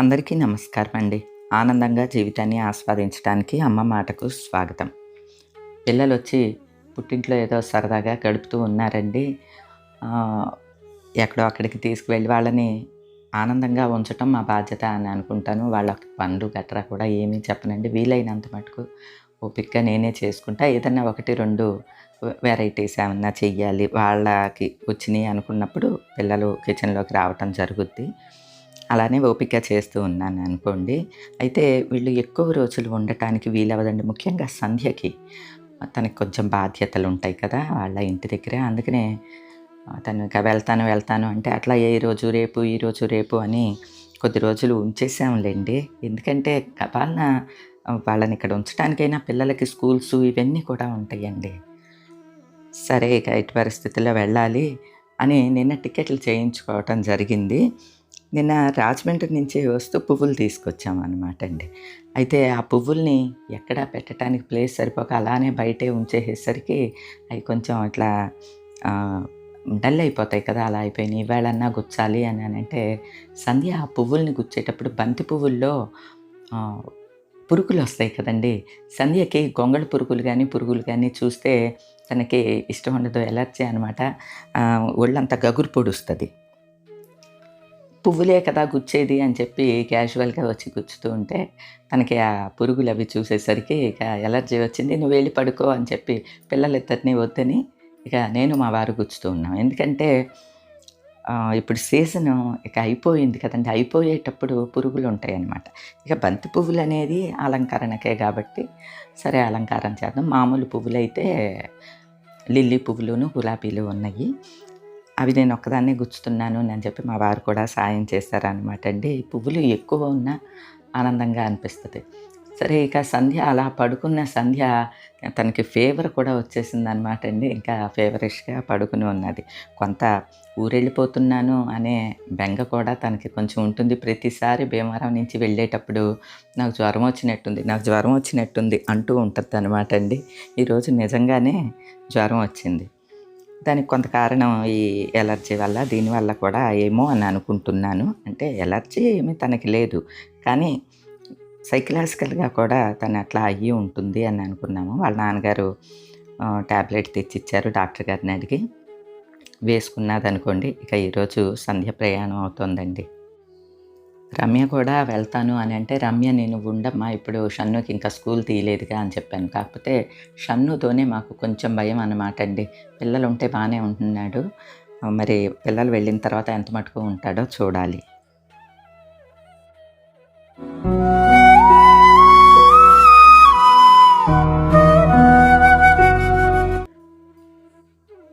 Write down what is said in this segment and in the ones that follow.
అందరికీ నమస్కారం అండి. ఆనందంగా జీవితాన్ని ఆస్వాదించడానికి అమ్మ మాటకు స్వాగతం. పిల్లలు వచ్చి పుట్టింట్లో ఏదో సరదాగా గడుపుతూ ఉన్నారండి. ఎక్కడో అక్కడికి తీసుకువెళ్ళి వాళ్ళని ఆనందంగా ఉంచటం మా బాధ్యత అని అనుకుంటాను. వాళ్ళ పనులు గట్రా కూడా ఏమీ చెప్పనండి. వీలైనంత మటుకు ఓపిక్గా నేనే చేసుకుంటా. ఏదన్నా ఒకటి రెండు వెరైటీస్ ఏమన్నా చెయ్యాలి. వాళ్ళకి వచ్చినాయి అనుకున్నప్పుడు పిల్లలు కిచెన్లోకి రావటం జరుగుద్ది. అలానే ఓపిక చేస్తూ ఉన్నాను అనుకోండి. అయితే వీళ్ళు ఎక్కువ రోజులు ఉండటానికి వీలవదండి ముఖ్యంగా సంధ్యకి. తనకి కొంచెం బాధ్యతలు ఉంటాయి కదా వాళ్ళ ఇంటి దగ్గర. అందుకనే తను ఇంకా వెళ్తాను వెళ్తాను అంటే అట్లా ఏ రోజు రేపు ఈ రోజు రేపు అని కొద్ది రోజులు ఉంచేసాంలేండి ఎందుకంటే వాళ్ళ వాళ్ళని ఇక్కడ ఉంచడానికైనా పిల్లలకి స్కూల్స్ ఇవన్నీ కూడా ఉంటాయండి. సరే ఇక ఎట్టి పరిస్థితుల్లో వెళ్ళాలి అని నిన్న టికెట్లు చేయించుకోవటం జరిగింది. నిన్న రాజమండ్రి నుంచి వస్తూ పువ్వులు తీసుకొచ్చామన్నమాట అండి. అయితే ఆ పువ్వుల్ని ఎక్కడ పెట్టడానికి ప్లేస్ సరిపోక అలానే బయటే ఉంచేసేసరికి అవి కొంచెం ఇట్లా డల్ అయిపోతాయి కదా అలా అయిపోయినాయి. ఇవాళన్నా గుచ్చాలి అని అంటే సంధ్య ఆ పువ్వుల్ని గుచ్చేటప్పుడు బంతి పువ్వుల్లో పురుగులు వస్తాయి కదండి. సంధ్యకి గొంగళ పురుగులు కానీ పురుగులు కానీ చూస్తే తనకి ఇష్టం ఉండదు ఎలర్జీ అనమాట ఒళ్ళంతా గగురు పొడుస్తుంది. పువ్వులే కదా గుచ్చేది అని చెప్పి క్యాజువల్గా వచ్చి గుచ్చుతూ ఉంటే తనకి ఆ పురుగులు అవి చూసేసరికి ఇక ఎలర్జీ వచ్చింది నువ్వు వెళ్ళి పడుకో అని చెప్పి పిల్లలిద్దరిని వద్దని ఇక నేను మా వారు గుచ్చుతూ ఉన్నాం. ఎందుకంటే ఇప్పుడు సీజన్ ఇక అయిపోయింది కదండి. అయిపోయేటప్పుడు పురుగులు ఉంటాయన్నమాట. ఇక బంతి పువ్వులు అనేది అలంకరణకే కాబట్టి సరే అలంకారం చేద్దాం. మామూలు పువ్వులు అయితే లిల్లీ పువ్వులును గులాబీలు ఉన్నాయి. అవి నేను ఒక్కదాన్నే గుచ్చుతున్నాను అని చెప్పి మా వారు కూడా సాయం చేశారనమాట అండి పువ్వులు ఎక్కువ ఉన్నా ఆనందంగా అనిపిస్తుంది. సరే ఇక సంధ్య అలా పడుకున్న సంధ్య తనకి ఫీవర్ కూడా వచ్చేసింది అనమాట అండి. ఇంకా ఫేవరిష్గా పడుకుని ఉన్నది. కొంత ఊరెళ్ళిపోతున్నాను అనే బెంగ కూడా తనకి కొంచెం ఉంటుంది. ప్రతిసారి భీమవరం నుంచి వెళ్ళేటప్పుడు నాకు జ్వరం వచ్చినట్టుంది నాకు జ్వరం వచ్చినట్టుంది అంటూ ఉంటుంది అనమాట అండి ఈరోజు నిజంగానే జ్వరం వచ్చింది. దానికి కొంత కారణం ఈ ఎలర్జీ వల్ల దీనివల్ల కూడా ఏమో అని అనుకుంటున్నాను. అంటే ఎలర్జీ ఏమీ తనకి లేదు. కానీ సైకలాజికల్గా కూడా తను అట్లా అయ్యి ఉంటుంది అని అనుకున్నాము. వాళ్ళ నాన్నగారు ట్యాబ్లెట్ తెచ్చిచ్చారు డాక్టర్ గారిని అడిగి. వేసుకున్నదనుకోండి ఇక ఈరోజు సంధ్య ప్రయాణం అవుతుందండి. రమ్య కూడా వెళ్తాను అని అంటే రమ్య నేను ఉండమ్మా ఇప్పుడు షన్నుకి ఇంకా స్కూల్ తీయలేదుగా అని చెప్పాను. కాకపోతే షన్నుతోనే మాకు కొంచెం భయం అన్నమాట అండి. పిల్లలు ఉంటే బాగానే ఉంటున్నాడు. మరి పిల్లలు వెళ్ళిన తర్వాత ఎంత మటుకు ఉంటాడో చూడాలి.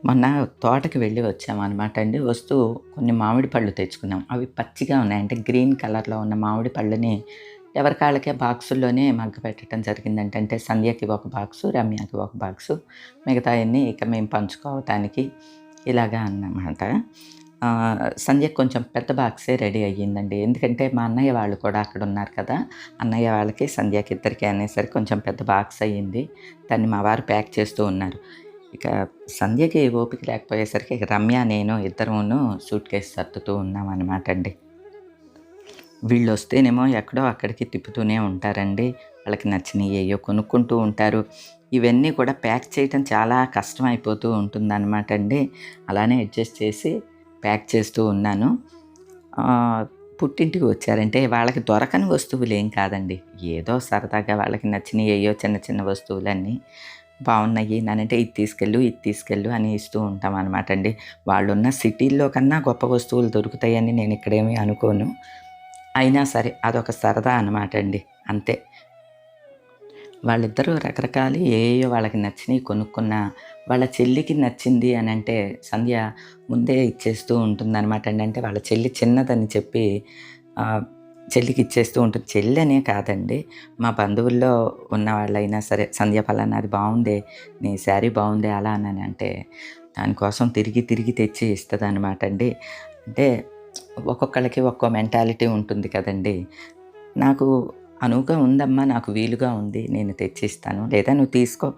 మొన్న తోటకి వెళ్ళి వచ్చామన్నమాట అండి. వస్తూ కొన్ని మామిడి పళ్ళు తెచ్చుకున్నాం. అవి పచ్చిగా ఉన్నాయి. అంటే గ్రీన్ కలర్లో ఉన్న మామిడి పళ్ళని ఎవరికాళ్ళకే బాక్సుల్లోనే మగ్గ పెట్టడం జరిగిందంటే. అంటే సంధ్యకి ఒక బాక్సు రమ్యకి ఒక బాక్సు మిగతా అన్నీ ఇక మేము పంచుకోవటానికి ఇలాగా అన్నమాట. సంధ్య కొంచెం పెద్ద బాక్సే రెడీ అయ్యిందండి. ఎందుకంటే మా అన్నయ్య వాళ్ళు కూడా అక్కడ ఉన్నారు కదా. అన్నయ్య వాళ్ళకి సంధ్యకి ఇద్దరికి అనేసరికి కొంచెం పెద్ద బాక్స్ అయ్యింది. దాన్ని మా వారు ప్యాక్ చేస్తూ ఉన్నారు. ఇక సంధ్యకి ఓపిక లేకపోయేసరికి రమ్య నేను ఇద్దరును సూట్ కేసు సర్దుతూ ఉన్నాం అనమాట అండి. వీళ్ళు వస్తేనేమో ఎక్కడో అక్కడికి తిప్పుతూనే ఉంటారండి. వాళ్ళకి నచ్చినవి ఏయో కొనుక్కుంటూ ఉంటారు. ఇవన్నీ కూడా ప్యాక్ చేయటం చాలా కష్టం అయిపోతూ ఉంటుందన్నమాట అండి. అలానే అడ్జస్ట్ చేసి ప్యాక్ చేస్తూ ఉన్నాను. పుట్టింటికి వచ్చారంటే వాళ్ళకి దొరకని వస్తువులు ఏం కాదండి. ఏదో సరదాగా వాళ్ళకి నచ్చినవి ఏయో చిన్న చిన్న వస్తువులన్నీ బాగున్నాయి నానంటే ఇది తీసుకెళ్ళు ఇది తీసుకెళ్ళు అని ఇస్తూ ఉంటాం అనమాట అండి వాళ్ళు ఉన్న సిటీల్లో కన్నా గొప్ప వస్తువులు దొరుకుతాయని నేను ఇక్కడేమీ అనుకోను. అయినా సరే అదొక సరదా అనమాట అండి అంతే. వాళ్ళిద్దరూ రకరకాలు ఏయో వాళ్ళకి నచ్చినవి కొనుక్కున్న వాళ్ళ చెల్లికి నచ్చింది అని అంటే సంధ్య ముందే ఇచ్చేస్తూ ఉంటుంది అనమాట అండి అంటే వాళ్ళ చెల్లి చిన్నదని చెప్పి చెల్లికి ఇచ్చేస్తూ ఉంటుంది. చెల్లి అనే కాదండి. మా బంధువుల్లో ఉన్న వాళ్ళైనా సరే సంధ్య పలానా అది బాగుందే నీ శారీ బాగుందే అలా అని అంటే దానికోసం తిరిగి తిరిగి తెచ్చి ఇస్తుంది అనమాట అండి. అంటే ఒక్కొక్కళ్ళకి ఒక్కో మెంటాలిటీ ఉంటుంది కదండి. నాకు అనువుగా ఉందమ్మా నాకు వీలుగా ఉంది నేను తెచ్చిస్తాను లేదా నువ్వు తీసుకో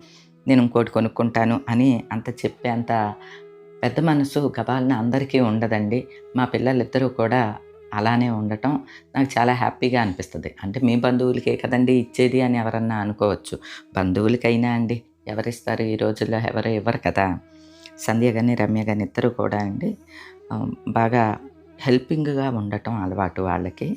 నేను ఇంకోటి కొనుక్కుంటాను అని అంత చెప్పే అంత పెద్ద మనసు గబాలన అందరికీ ఉండదండి. మా పిల్లలిద్దరూ కూడా అలానే ఉండటం నాకు చాలా హ్యాపీగా అనిపిస్తుంది. అంటే మీ బంధువులకే కదండి ఇచ్చేది అని ఎవరన్నా అనుకోవచ్చు. బంధువులకైనా అండి ఎవరిస్తారు ఈ రోజుల్లో ఎవరు ఇవ్వరు కదా? సంధ్య కానీ రమ్య కానీ ఇద్దరు కూడా అండి బాగా హెల్పింగ్గా ఉండటం అలవాటు వాళ్ళకి.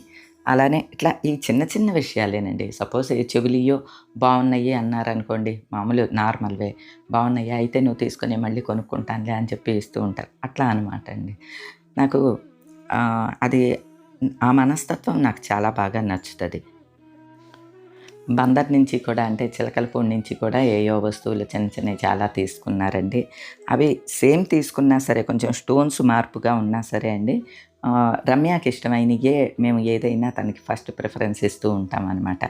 అలానే ఇట్లా ఈ చిన్న చిన్న విషయాలేనండి. సపోజ్ ఏ చెవులియో బాగున్నాయి అన్నారనుకోండి మామూలు నార్మల్వే బాగున్నాయి అయితే నువ్వు తీసుకొని మళ్ళీ కొనుక్కుంటానులే అని చెప్పి ఇస్తూ ఉంటారు. అట్లా అనమాట అండి. నాకు అది ఆ మనస్తత్వం నాకు చాలా బాగా నచ్చుతుంది. బందర్ నుంచి కూడా అంటే చిలకలపూడి నుంచి కూడా ఏయో వస్తువులు చిన్న చిన్నవి చాలా తీసుకున్నారండి. అవి సేమ్ తీసుకున్నా సరే కొంచెం స్టోన్స్ మార్పుగా ఉన్నా సరే అండి రమ్యకి ఇష్టమైనయే మేము ఏదైనా తనకి ఫస్ట్ ప్రిఫరెన్స్ ఇస్తూ ఉంటాం అనమాట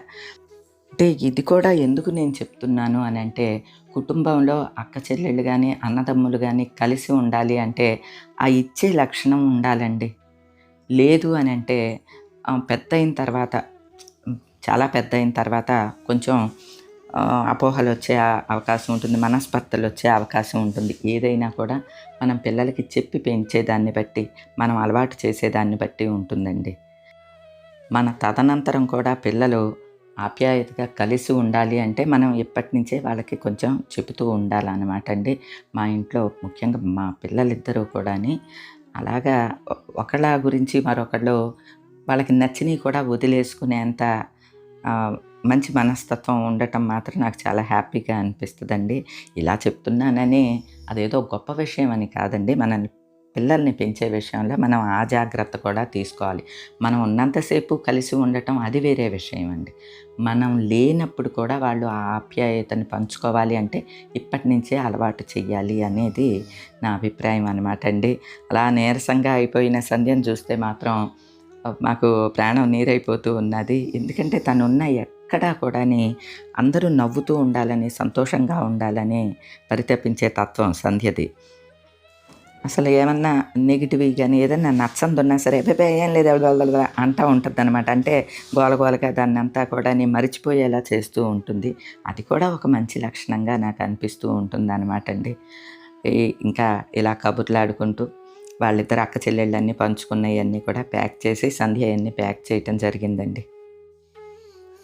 అంటే ఇది కూడా ఎందుకు నేను చెప్తున్నాను అని అంటే కుటుంబంలో అక్క చెల్లెళ్ళు కానీ అన్నదమ్ములు కానీ కలిసి ఉండాలి అంటే ఆ ఇచ్చే లక్షణం ఉండాలండి. లేదు అని అంటే పెద్ద అయిన తర్వాత చాలా పెద్ద అయిన తర్వాత కొంచెం అపోహలు వచ్చే అవకాశం ఉంటుంది మనస్పర్ధలు వచ్చే అవకాశం ఉంటుంది. ఏదైనా కూడా మనం పిల్లలకి చెప్పి పెంచేదాన్ని బట్టి మనం అలవాటు చేసేదాన్ని బట్టి ఉంటుందండి. మన తదనంతరం కూడా పిల్లలు ఆప్యాయతగా కలిసి ఉండాలి అంటే మనం ఇప్పటి నుంచే వాళ్ళకి కొంచెం చెబుతూ ఉండాలన్నమాట అండి. మా ఇంట్లో ముఖ్యంగా మా పిల్లలిద్దరూ కూడాని అలాగా ఒకళ్ళ గురించి మరొకళ్ళు వాళ్ళకి నచ్చినవి కూడా వదిలేసుకునేంత మంచి మనస్తత్వం ఉండటం మాత్రం నాకు చాలా హ్యాపీగా అనిపిస్తుందండి. ఇలా చెప్తున్నానని అదేదో గొప్ప విషయం అని కాదండి. మనల్ని పిల్లల్ని పెంచే విషయంలో మనం ఆ జాగ్రత్త కూడా తీసుకోవాలి. మనం ఉన్నంతసేపు కలిసి ఉండటం అది వేరే విషయం అండి. మనం లేనప్పుడు కూడా వాళ్ళు ఆ ఆప్యాయతని పంచుకోవాలి అంటే ఇప్పటి నుంచే అలవాటు చెయ్యాలి అనేది నా అభిప్రాయం అనమాట అండి. అలా నీరసంగా అయిపోయిన సంధ్యను చూస్తే మాత్రం మాకు ప్రాణం నీరైపోతూ ఉన్నది. ఎందుకంటే తనున్న ఎక్కడా కూడాని అందరూ నవ్వుతూ ఉండాలని సంతోషంగా ఉండాలని పరితపించే తత్వం సంధ్యది. అసలు ఏమన్నా నెగిటివ్ కానీ ఏదన్నా నచ్చందున్నా సరే అబ్బాయి ఏం లేదు ఎవరు అంటూ ఉంటుంది అనమాట అంటే గోలగోలగా దాన్ని అంతా కూడా నీ మరిచిపోయేలా చేస్తూ ఉంటుంది. అది కూడా ఒక మంచి లక్షణంగా నాకు అనిపిస్తూ ఉంటుంది అనమాట అండి. ఈ- ఇంకా ఇలా కబుర్లాడుకుంటూ వాళ్ళిద్దరు అక్క చెల్లెళ్ళన్నీ పంచుకున్నవన్నీ కూడా ప్యాక్ చేసి సంధ్య అన్నీ ప్యాక్ చేయటం జరిగిందండి.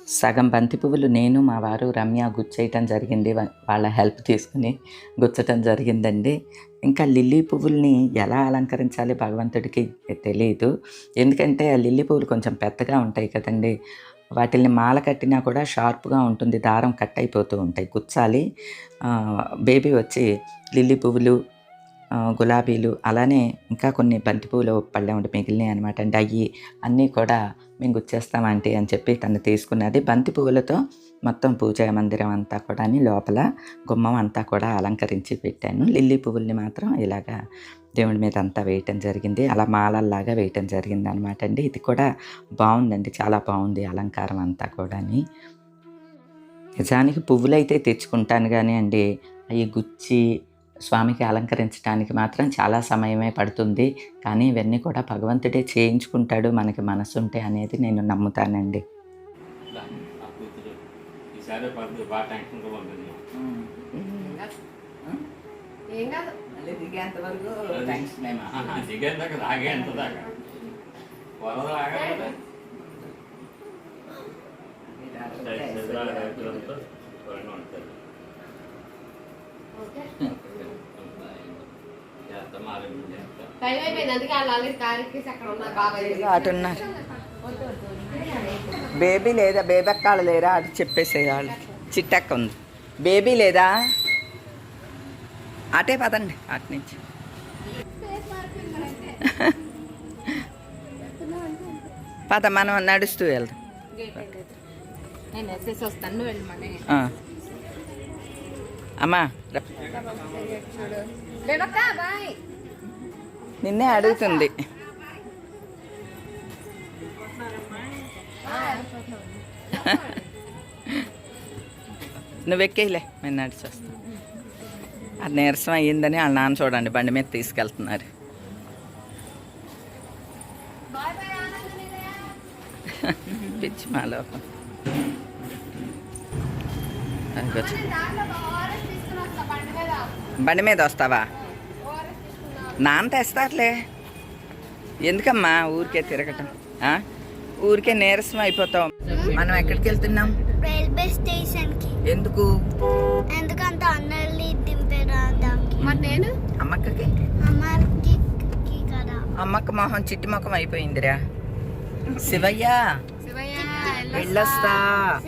సగం బంతి పువ్వులు నేను మా వారు రమ్య గుచ్చేయటం జరిగింది. వాళ్ళ హెల్ప్ తీసుకుని గుచ్చటం జరిగిందండి. ఇంకా లిల్లీ పువ్వుల్ని ఎలా అలంకరించాలి భగవంతుడికి తెలియదు. ఎందుకంటే ఆ లిల్లీ పువ్వులు కొంచెం పెద్దగా ఉంటాయి కదండి. వాటిల్ని మాల కట్టినా కూడా షార్ప్గా ఉంటుంది దారం కట్ అయిపోతూ ఉంటాయి. కుచ్చాలి బేబీ వచ్చి లిల్లీ పువ్వులు గులాబీలు అలానే ఇంకా కొన్ని బంతి పువ్వులు పళ్ళెం ఉండి మిగిలినాయి అనమాట అండి. అవి అన్నీ కూడా మేము గుచ్చేస్తామంటే అని చెప్పి తను తీసుకున్నది. బంతి పువ్వులతో మొత్తం పూజా మందిరం అంతా కూడా లోపల గుమ్మం అంతా కూడా అలంకరించి పెట్టాను. లిల్లీ పువ్వుల్ని మాత్రం ఇలాగా దేవుడి మీద అంతా వేయటం జరిగింది. అలా మాలల్లాగా వేయటం జరిగింది అనమాట అండి. ఇది కూడా బాగుందండి. చాలా బాగుంది అలంకారం అంతా కూడాని. నిజానికి పువ్వులైతే తెచ్చుకుంటాను కానీ అండి అవి గుచ్చి స్వామికి అలంకరించడానికి మాత్రం చాలా సమయమే పడుతుంది. కానీ ఇవన్నీ కూడా భగవంతుడే చేయించుకుంటాడు మనకి మనసుంటే అనేది నేను నమ్ముతానండి. ఈసారి పడుతుంది. బాగా టెన్షన్గా ఉంటుంది ఏం కాదు. ఆహా, దిగేంత దాకా రాగేంత దాకా. వరద బాబాయ్ అటున్నారు బేబీ లేదా బేబెక్కాళ్ళు లేరా అటు చెప్పేసేయాలి చిట్టక్క ఉంది బేబీ లేదా? అటే పదండి అటు నుంచి. పద మనం నడుస్తూ వెళ్దాం. అమ్మా నిన్నే అడుగుతుంది. నువ్వు ఎక్కేలే మేము నడిచి వస్తాం. అది నీరసం అయ్యిందని వాళ్ళ నాన్న చూడండి బండి మీద తీసుకెళ్తున్నారు. పిచ్చి మా అదిగో బండి మీద వస్తావా? నాన్న తెస్తారులే. ఎందుకమ్మా ఊరికే తిరగటం? ఊరికే నీరసం అయిపోతాం. మనం ఎక్కడికి వెళ్తున్నాం? రైల్వే స్టేషన్కి ఎందుకు? ఎందుకంటే అందరినీ దింపేదానికి. నేను? అమ్మక్కకి? అమ్మకి కదా. అమ్మక్క మొహం చిట్టి మొఖం అయిపోయిందిరా. శివయ్య! శివయ్య వెళ్ళొస్తా.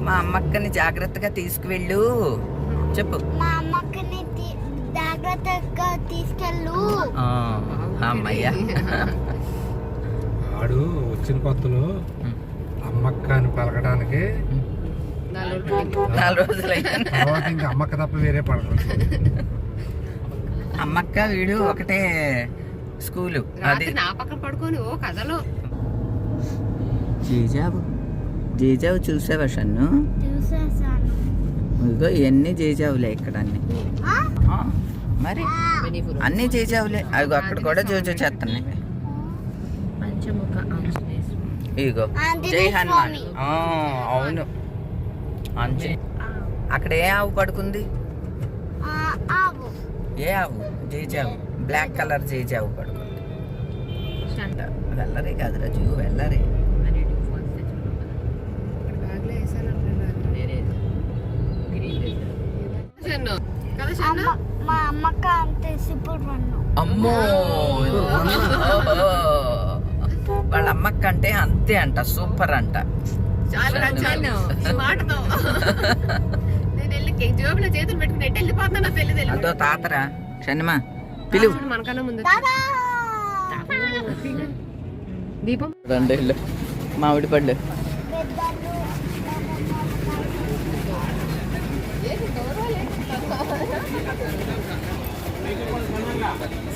మా అమ్మక్కని జాగ్రత్తగా తీసుకువెళ్ళు. చెప్పు. మా అమ్మకిని తీ- జాగ్రత్తగా తీసుకెళ్ళు. ఆ, అమ్మయ్య. ఆడు వచ్చిన కొత్తలో అమ్మక్క అని పలకడానికి తర్వాత ఇంకా అమ్మక్క తప్ప వేరే పలకరు అమ్మక్క వీడు ఒకటే స్కూలు. అది నా పక్కన పడుకొని ఓ కథలు. జీజావు జీజావు చూసావా షన్ను? చూసేసాను ఇదిగో ఇవన్నీ జీజావులే ఇక్కడ అన్ని మరి అన్ని జీజావులే. అదిగో అక్కడ కూడా జోజో చేస్తున్నాయి. పంచముఖ ఆంజనేయ స్వామి. ఇదిగో జై హనుమాన్. అవును. అంచే అక్కడ ఏ ఆవు పడుకుంది? ఆ, ఆవు. ఏ ఆవు? జేజావు. బ్లాక్ కలర్ జేజావు పడుకుంది. వెళ్ళరే కాదు రాజు వెళ్ళరే అమ్మ వాళ్ళ అమ్మకంటే అంతే అంట సూపర్ అంట. అదో తాతరా షణ్మా పిలువు. దీపం? మామిడి పళ్ళు. పెద్దలు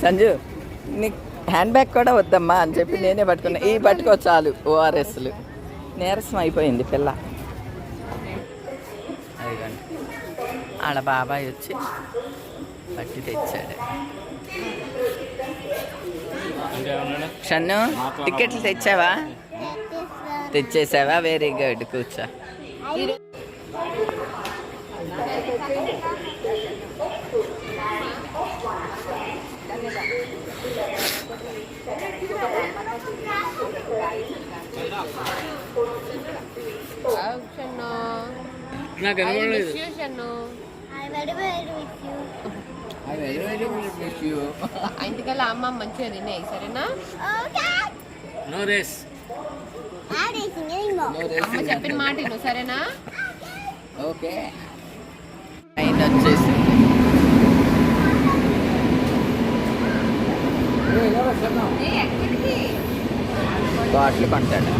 సంజు నీకు హ్యాండ్ బ్యాగ్ కూడా వద్దమ్మా అని చెప్పి నేనే పట్టుకున్నా. ఈ పట్టుకో చాలు ఓఆర్ఎస్లు నీరసం అయిపోయింది పిల్ల. ఆడ బాబాయ్ వచ్చి పట్టి తెచ్చాడు. షన్ను టికెట్లు తెచ్చావా? తెచ్చేసావా? వెరీ గుడ్ కూర్చో షన్ను నాకు కనబడలేదు Shannu I very very with you ఇంటికల్లా అమ్మ మంచిగా తిన్నాయి సరేనా? నో రేస్ డాడీ సింగింగ్ అమ్మ చెప్పిన మాట విను సరేనా? ఓకే వచ్చేసి బాటిల్ కొంటాడు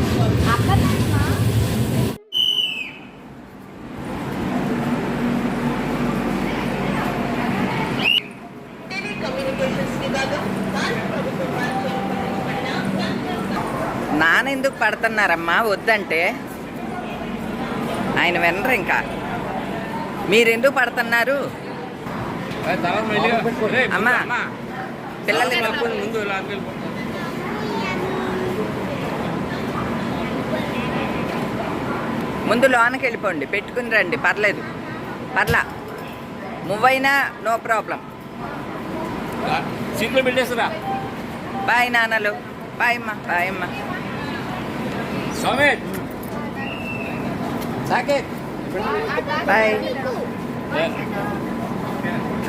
నాన్న ఎందుకు పడుతున్నారమ్మా వద్దంటే. ఆయన వినరు ఇంకా. మీరెందుకు పడుతున్నారు? అమ్మా. పిల్లలు ముందు లోనకి వెళ్ళిపోండి పెట్టుకుని రండి పర్లేదు. పర్లా. మూవ్ అయినా నో ప్రాబ్లం. బాయ్ నాన్నలు. బాయ్ అమ్మా బాయ్ అమ్మా. స్వామి బాయ్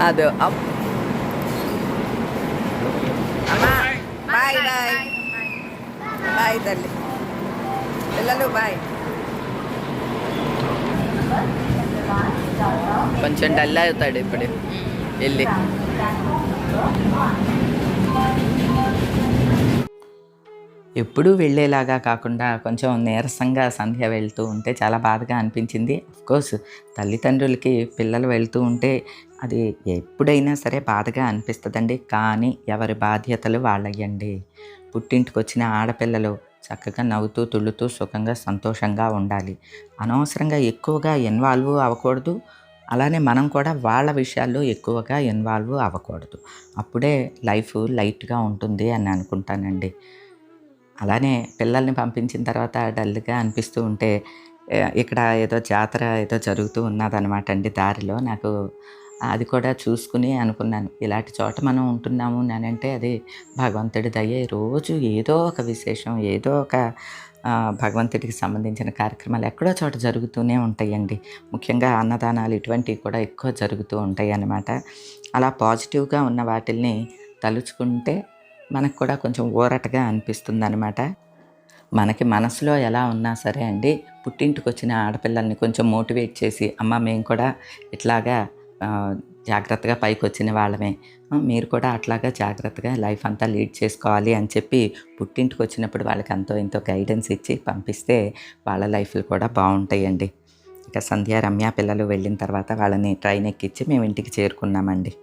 అదో అప్ అమ్మా బాయ్ బాయ్ బాయ్ తల్లి పిల్లలు బాయ్ కొంచెం డల్ అవుతాడు ఇప్పుడు వెళ్ళి ఎప్పుడూ వెళ్ళేలాగా కాకుండా కొంచెం నీరసంగా సంధ్య వెళ్తూ ఉంటే చాలా బాధగా అనిపించింది. కోర్స్ తల్లిదండ్రులకి పిల్లలు వెళ్తూ ఉంటే అది ఎప్పుడైనా సరే బాధగా అనిపిస్తుందండి. కానీ ఎవరి బాధ్యతలు వాళ్ళయ్యండి. పుట్టింటికి వచ్చిన ఆడపిల్లలు చక్కగా నవ్వుతూ తుళ్ళుతూ సుఖంగా సంతోషంగా ఉండాలి. అనవసరంగా ఎక్కువగా ఇన్వాల్వ్ అవ్వకూడదు. అలానే మనం కూడా వాళ్ళ విషయాల్లో ఎక్కువగా ఇన్వాల్వ్ అవ్వకూడదు. అప్పుడే లైఫ్ లైట్గా ఉంటుంది అని అనుకుంటానండి. అలానే పిల్లల్ని పంపించిన తర్వాత డల్గా అనిపిస్తూ ఉంటే ఇక్కడ ఏదో జాతర ఏదో జరుగుతూ ఉన్నదనమాట అండి దారిలో. నాకు అది కూడా చూసుకుని అనుకున్నాను. ఇలాంటి చోట మనం ఉంటున్నాము అంటే అది భగవంతుడి దయ. రోజు ఏదో ఒక విశేషం ఏదో ఒక భగవంతుడికి సంబంధించిన కార్యక్రమాలు ఎక్కడో చోట జరుగుతూనే ఉంటాయండి. ముఖ్యంగా అన్నదానాలు ఇటువంటివి కూడా ఎక్కువ జరుగుతూ ఉంటాయి అన్నమాట అలా పాజిటివ్గా ఉన్న వాటిల్ని తలుచుకుంటే మనకు కూడా కొంచెం ఊరటగా అనిపిస్తుంది అనమాట మనకి మనసులో ఎలా ఉన్నా సరే అండి పుట్టింటికి వచ్చిన ఆడపిల్లల్ని కొంచెం మోటివేట్ చేసి అమ్మ మేము కూడా ఇట్లాగా జాగ్రత్తగా పైకి వచ్చిన వాళ్ళమే మీరు కూడా అట్లాగా జాగ్రత్తగా లైఫ్ అంతా లీడ్ చేసుకోవాలి అని చెప్పి పుట్టింటికి వచ్చినప్పుడు వాళ్ళకి అంతో ఇంతో గైడెన్స్ ఇచ్చి పంపిస్తే వాళ్ళ లైఫ్లు కూడా బాగుంటాయండి. ఇక సంధ్య రమ్య పిల్లలు వెళ్ళిన తర్వాత వాళ్ళని ట్రైన్ ఎక్కించి మేము ఇంటికి చేరుకున్నామండి.